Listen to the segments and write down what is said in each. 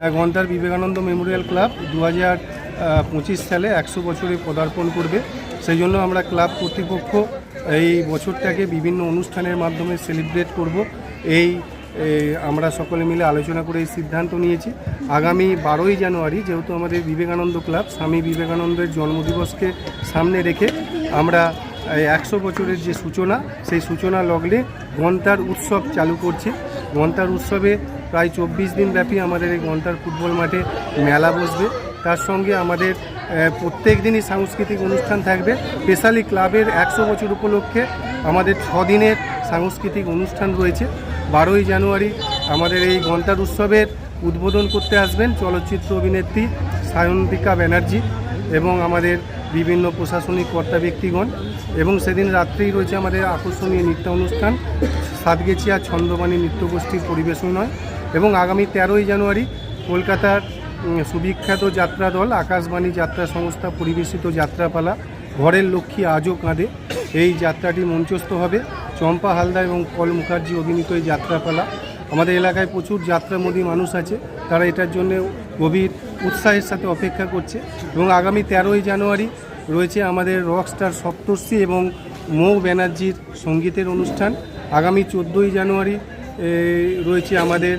ঘণ্টার Vivekananda Memorial club দু হাজার পঁচিশ সালে একশো বছরে পদার্পণ করবে। সেই জন্য আমরা ক্লাব কর্তৃপক্ষ এই বছরটাকে বিভিন্ন অনুষ্ঠানের মাধ্যমে সেলিব্রেট করব। এই আমরা সকলে মিলে আলোচনা করে এই সিদ্ধান্ত নিয়েছি। আগামী বারোই জানুয়ারি যেহেতু আমাদের বিবেকানন্দ ক্লাব, স্বামী বিবেকানন্দের জন্মদিবসকে সামনে রেখে আমরা একশো বছরের যে সূচনা, সেই সূচনা লগ্নে ঘণ্টার উৎসব চালু করছি। ঘণ্টার উৎসবে প্রায় চব্বিশ দিন ব্যাপী আমাদের এই ঘণ্টার ফুটবল মাঠে মেলা বসবে। তার সঙ্গে আমাদের প্রত্যেক দিনই সাংস্কৃতিক অনুষ্ঠান থাকবে। স্পেশালি ক্লাবের একশো বছর উপলক্ষে আমাদের ছ দিনের সাংস্কৃতিক অনুষ্ঠান রয়েছে। বারোই জানুয়ারি আমাদের এই ঘণ্টার উৎসবের উদ্বোধন করতে আসবেন চলচ্চিত্র অভিনেত্রী সায়ন্তিকা ব্যানার্জি এবং আমাদের বিভিন্ন প্রশাসনিক কর্তা ব্যক্তিগণ এবং সেদিন রাত্রেই রয়েছে আমাদের আকর্ষণীয় নৃত্য অনুষ্ঠান। সাতগেছিয়া ছন্দবাণী নৃত্যগোষ্ঠীর পরিবেশন হয় এবং আগামী তেরোই জানুয়ারি কলকাতার সুবিখ্যাত যাত্রা দল, আকাশবাণী যাত্রা সংস্থা পরিবেশিত যাত্রাপালা, ঘরের লক্ষ্মী আজও কাঁদে। এই যাত্রাটি মঞ্চস্থ হবে চম্পা হালদা এবং পল মুখার্জি অভিনীত এই যাত্রাপালা। আমাদের এলাকায় প্রচুর যাত্রামোদী মানুষ আছে, তারা এটার জন্য গভীর উৎসাহের সাথে অপেক্ষা করছে এবং আগামী তেরোই জানুয়ারি রয়েছে আমাদের রকস্টার সপ্তর্ষি এবং মৌ ব্যানার্জির সঙ্গীতের অনুষ্ঠান। আগামী চোদ্দোই জানুয়ারি রয়েছে আমাদের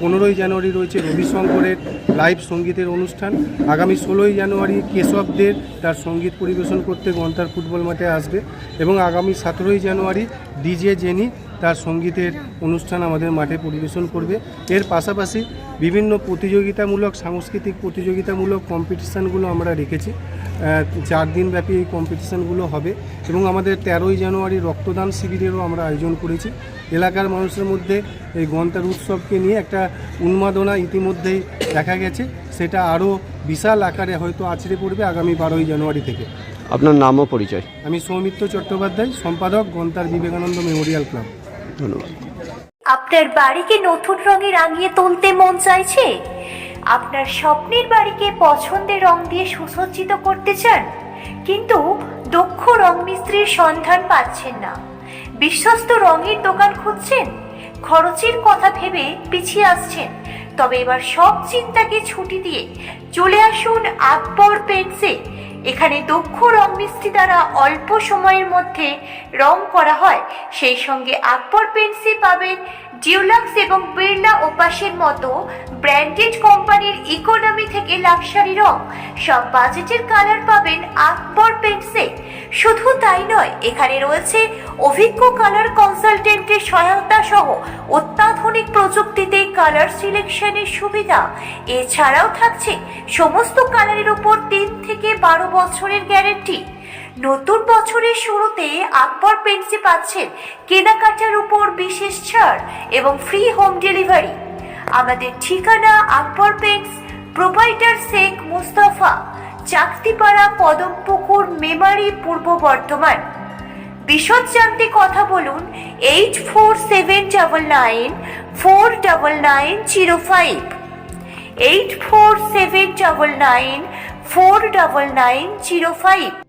পনেরোই জানুয়ারি রয়েছে রবিশঙ্করের লাইভ সঙ্গীতের অনুষ্ঠান। আগামী ষোলোই জানুয়ারি কেশবদের তার সংগীত পরিবেশন করতে ঘণ্টার ফুটবল মাঠে আসবে এবং আগামী সতেরোই জানুয়ারি ডিজে জেনি তার সঙ্গীতের অনুষ্ঠান আমাদের মাঠে পরিবেশন করবে। এর পাশাপাশি বিভিন্ন প্রতিযোগিতামূলক, সাংস্কৃতিক প্রতিযোগিতামূলক কম্পিটিশানগুলো আমরা রেখেছি। চার দিনব্যাপী এই কম্পিটিশানগুলো হবে এবং আমাদের তেরোই জানুয়ারি রক্তদান শিবিরেরও আমরা আয়োজন করেছি। এলাকার মানুষের মধ্যে এই গন্তার উৎসবকে নিয়ে একটা উন্মাদনা ইতিমধ্যেই দেখা গেছে। সেটা আরও বিশাল আকারে হয়তো আছড়ে পড়বে আগামী বারোই জানুয়ারি থেকে। আপনার নাম ও পরিচয়? আমি সৌমিত্র চট্টোপাধ্যায় সম্পাদক গন্তার বিবেকানন্দ মেমোরিয়াল ক্লাব। ধন্যবাদ। আপনার বাড়িকে নতুন রঙে রাঙিয়ে তুলতে মন চাইছে? আপনার স্বপ্নের বাড়িকে পছন্দের রং দিয়ে সুসজ্জিত করতে চান, কিন্তু দক্ষ রং মিস্ত্রির সন্ধান পাচ্ছেন না। বিশ্বস্ত রঙের দোকান খুঁজছেন, খরচের কথা ভেবে পিছিয়ে আসছেন তবে এবার সব চিন্তাকে ছুটি দিয়ে চলে আসুন আকবর পেন্টসে এখানে দক্ষ রং মিস্ত্রি দ্বারা অল্প সময়ের মধ্যে রং করা হয়। সেই সঙ্গে আকবর পেন্সি পাবেন ডিউলাক্স এবং বিড়লা ওপাসের মতো ব্র্যান্ডেড কোম্পানির ইকোনমি থেকে লাক্সারি রং। সব বাজেটের কালার পাবেন আকবর পেন্টসে শুধু তাই নয়, এখানে রয়েছে অভিজ্ঞ কালার কনসালটেন্টের সহায়তা সহ অত্যাধুনিক প্রযুক্তিতে কালার সিলেকশনের সুবিধা। এছাড়াও থাকছে সমস্ত কালারের উপর তিন থেকে বারো বছরের গ্যারেন্টি নতুন বছরের শুরুতে আকবর পেন্সি পাচ্ছেন কেনাকাটার উপর বিশেষ ছাড় এবং ফ্রি হোম ডেলিভারি আমাদের ঠিকানা আকবর পেন্টস প্রোভাইডার শেখ মুস্তাফা। চাকতিপাড়া পদমপুকুর মেমারি পূর্ব বর্ধমান। বিশদ জানতে কথা বলুন eight four seven double nine four double nine zero five. Eight four seven double nine four double nine zero five.